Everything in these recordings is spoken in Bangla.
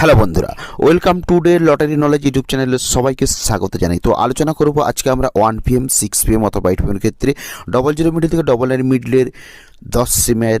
হ্যালো বন্ধুরা, welcome to day lottery knowledge YouTube চ্যানেলে সবাইকে স্বাগত জানাই। তো আলোচনা করব আজকে আমরা ওয়ান পিএম সিক্স পিএম অথবা এইট পিএমের ক্ষেত্রে। ডবল জিরো মিডিল থেকে ডবল নাইন মিডলের দশ সিমের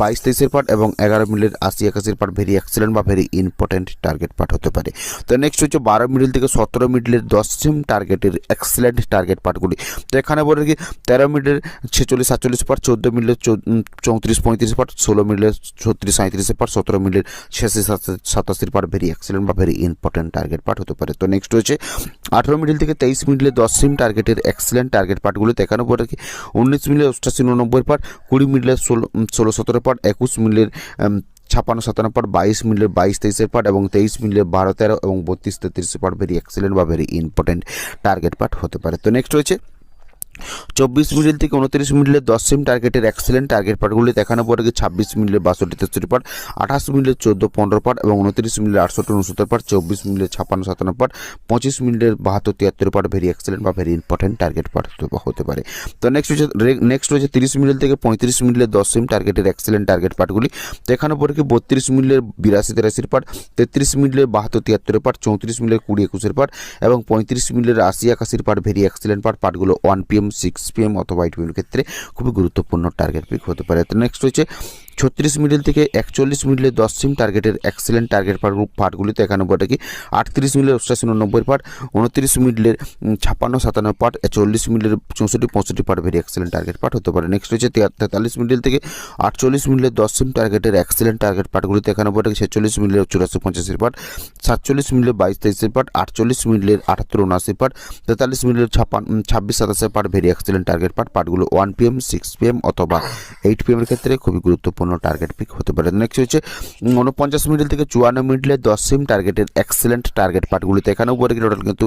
বাইশ তেইশের পার্ট এবং এগারো মিডলের আশি একাশির পার্ট ভেরি এক্সেলেন্ট বা ভেরি ইম্পর্টেন্ট টার্গেট পার্ট হতে পারে। তো নেক্সট হচ্ছে বারো মিডল থেকে সতেরো মিডিলের দশ সিম টার্গেটের এক্সেলেন্ট টার্গেট পার্টগুলি। তো এখানে বলে কি তেরো মিডলের ছেচল্লিশ, সাতচল্লিশ পার্ট, চোদ্দ মিডলের চৌত্রিশ, পঁয়ত্রিশ পার্ট, ষোলো মিডলের ছত্রিশ সাঁত্রিশের পার্ট, সতেরো মিডলের ছিয়াশি সাতাশির পার্ট ভেরি এক্সেলেন্ট বা ভেরি ইম্পর্টেন্ট টার্গেট পার্ট হতে পারে। তো নেক্সট হচ্ছে আঠেরো মিডিল থেকে তেইশ মিডিলে দশ সিম টার্গেটের এক্সেলেন্ট টার্গেট পার্টগুলো একানব্বই কি উনিশ মিডিলে অষ্টাশি উননব্বই পার্ট কুড়ি মিডিলে ষোলো ষোলো সতেরো পার্ট একুশ মিডিলের ছাপান্ন সাতান্ন পার্ট বাইশ মিনিটের বাইশ তেইশের পার্ট এবং তেইশ মিনিটের বারো তেরো এবং বত্রিশ তেত্রিশের পার্ট ভেরি এক্সেলেন্ট বা ভেরি ইম্পর্টেন্ট টার্গেট পার্ট হতে পারে। তো নেক্সট রয়েছে চব্বিশ মিনিট থেকে উনত্রিশ মিনিটের দশ সেম টার্গেটের এক্সেলেন্ট টার্গেট পার্টগুলি দেখানো পরে ছাব্বিশ মিনিটের বাষট্টি তেষট্টি পার্ট আঠাশ মিনিটের চোদ্দ পনেরো পার্ট এবং উনত্রিশ মিনিটের আটষট্টি উনসত্তর পার্ট চব্বিশ মিনিটের ছাপ্পান্ন সাতান্ন পার্ট পঁচিশ মিনিটের বাহাত্তর তিয়াত্তর পার্ট ভেরি এক্সেলেন্ট বা ভেরি ইম্পর্টেন্ট টার্গেট পার্ট হতে পারে। তো নেক্সট হচ্ছে নেক্সট রয়েছে তিরিশ মিনিট থেকে পঁয়ত্রিশ মিনিটের দশ সেম টার্গেটের এক্সেলেন্ট টার্গেট পার্টগুলি দেখানো পরে কি বত্রিশ মিনিটের বিরাশি তেরাশির পার্ট তেত্রিশ মিনিটের বাহাত্তর তিয়াত্তরের পার্ট চৌত্রিশ মিনিটের কুড়ি একুশের পার্ট এবং পঁয়ত্রিশ মিনিটের আশি একাশির পার্ট ভেরি এক্সেলেন্ট পার্ট পার্টগুলো ওয়ান পিএম সিক্স পিএম অথবা এইট পিএমের ক্ষেত্রে খুবই গুরুত্বপূর্ণ টার্গেট পিক হতে পারে। তো নেক্সট হচ্ছে ছত্রিশ মিডল থেকে একচল্লিশ মিডলে দশ সিম টার্গেটের এক্সেলেন্ট টার্গেট পার্ট পার্টগুলিতে একানব্বইটা কি? আটত্রিশ মিডলের অষ্টাশি নব্বই পার্ট, উনত্রিশ মিডলের ছাপ্পান্ন সাতান্ন পার্ট, চল্লিশ মিডলের চৌষট্টি পঁয়ষট্টি part very excellent target part হতে পারে। নেক্সট হচ্ছে তেতাল্লিশ মিডল থেকে আটচল্লিশ মিডলের দশ সিম টার্গেটের এক্সেলেন্ট টার্গেট পার্টগুলিতে একানব্বইটা ছেচল্লিশ মিডলের চুরাশি পঁচাশির পার্ট, সাতচল্লিশ মিডলের বাইশ তেইশের পার্ট, আটচল্লিশ মিডলের আটাত্তর উনআশি পার্ট, তেতাল্লিশ মিডলের ছাপ্পান্ন ছাব্বিশ সাতাশের part very excellent target part পার্টগুলো ওয়ান পিএম সিক্স পিএম অথবা এইট পিএমের ক্ষেত্রে খুবই গুরুত্বপূর্ণ। টার্গেট পিক হতে পারে। নেক্সট হচ্ছে উনপঞ্চাশ মিডিল থেকে চুয়ান্ন মিনিটে দশ সিম টার্গেটের এক্সেলেন্ট টার্গেট পার্টগুলিতে এখানেও বলে টোটাল কিন্তু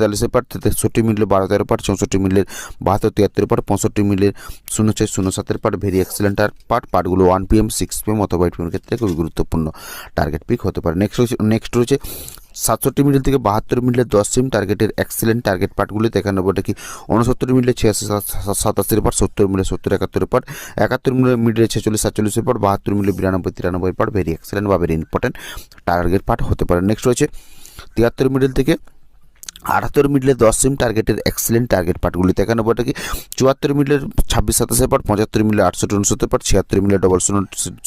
তেতাল্লিশের পার্ট তেষট্টি মিনিটের বারো তেরো পার্ট চৌষট্টি মিনিটের বাহাত্তর, তিয়াত্তর পার্ট পঁয়ষট্টি মিনিটের শূন্য ছয়, শূন্য সাতের পার্ট ভেরি এক্সেলেন্ট পার্ট পার্টগুলো ওয়ান পিএম সিক্স পিএম অথবা এইট পিএমের ক্ষেত্রে খুবই গুরুত্বপূর্ণ টার্গেট পিক হতে পারে। নেক্সট রয়েছে নেক্সট রয়েছে সাতষট্টি মিনিট থেকে বাহাত্তর মিনিটের দশ সিম টার্গেটের এক্সেলেন্ট টার্গেট পার্টগুলিতে এখানে বলে কি? উনসত্তর মিনিটে ছিয়াশি সাতাশির পার্ট সত্তর মিনিটে সত্তর, একাত্তর পার্ট একাত্তর মিনিট মিনিটে ছেচল্লিশ, সাতচল্লিশের পার্ট বাহাত্তর মিনিটে বিরানব্বই, তিরানব্বই পার্ট ভেরি এক্সেলেন্ট বা ভেরি ইম্পর্টেন্ট টার্গেট পার্ট হতে পারে। নেক্সট রয়েছে তিয়াত্তর মিনিট থেকে আটাত্তর মিডলে দশ সিম টার্গেটের এক্সেলেন্ট টার্গেট পার্টগুলিতে এখানে বলতে কি, চুয়াত্তর মিডলের ছাব্বিশ সাতাশের পার্ট পঁচাত্তর মিলে আটষট্টি উনসত্তর পার্ট ছিয়াত্তর মিলে ডবল শূন্য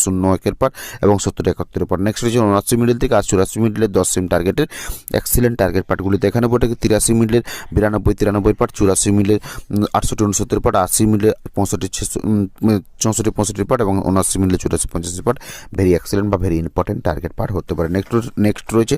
শূন্য একের পার্ট এবং সত্তর একাত্তর পার্ট নেক্সট রয়েছে উনআশি মিডল থেকে আর চুরাশি মিডলের দশ সিম টার্গেটের এক্সেলেন্ট টার্গেট পার্টগুলিতে এখানে বলতে কি, তিরাশি মিডলের বিরানব্বই, তিরানব্বই পার্ট চুরাশি মিলের আটষট্টি উনসত্তর পার্ট আশি মিলে পঁয়ষট্টি চৌষট্টি পঁয়ষট্টি পার্ট এবং উনআশি মিলে চুরাশি, পঁচাশি পার্ট ভেরি এক্সেলেন্ট বা ভেরি ইম্পর্টেন্ট টার্গেট পার্ট হতে পারে। নেক্সট নেক্সট রয়েছে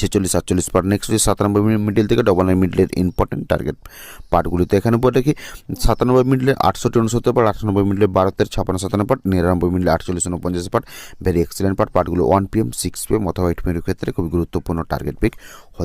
ছেচল্লিশ, সাতচল্লিশ পার্ট নেক্সট হচ্ছে সাতানব্বই মিডিল থেকে ডবল নাইন মিডিলের ইম্পর্টেন্ট টার্গেট পার্টগুলিতে এখানে পরে দেখি, সাতানব্বই মিনিটে আটষট্টি, উনসত্তর পার্ট আটানব্বই মিনিটে বারোতের ছাপান্ন, সাতান্ন পার্ট নিরানব্বই মিনিটে আটচল্লিশ, উনপঞ্চাশ পার্ট ভেরি এক্সিলেন্ট পার্ট পার্টগুলো ওয়ান পিএম সিক্স পিএম অথবা এইট পিএমের ক্ষেত্রে খুবই গুরুত্বপূর্ণ টার্গেট পিক হতে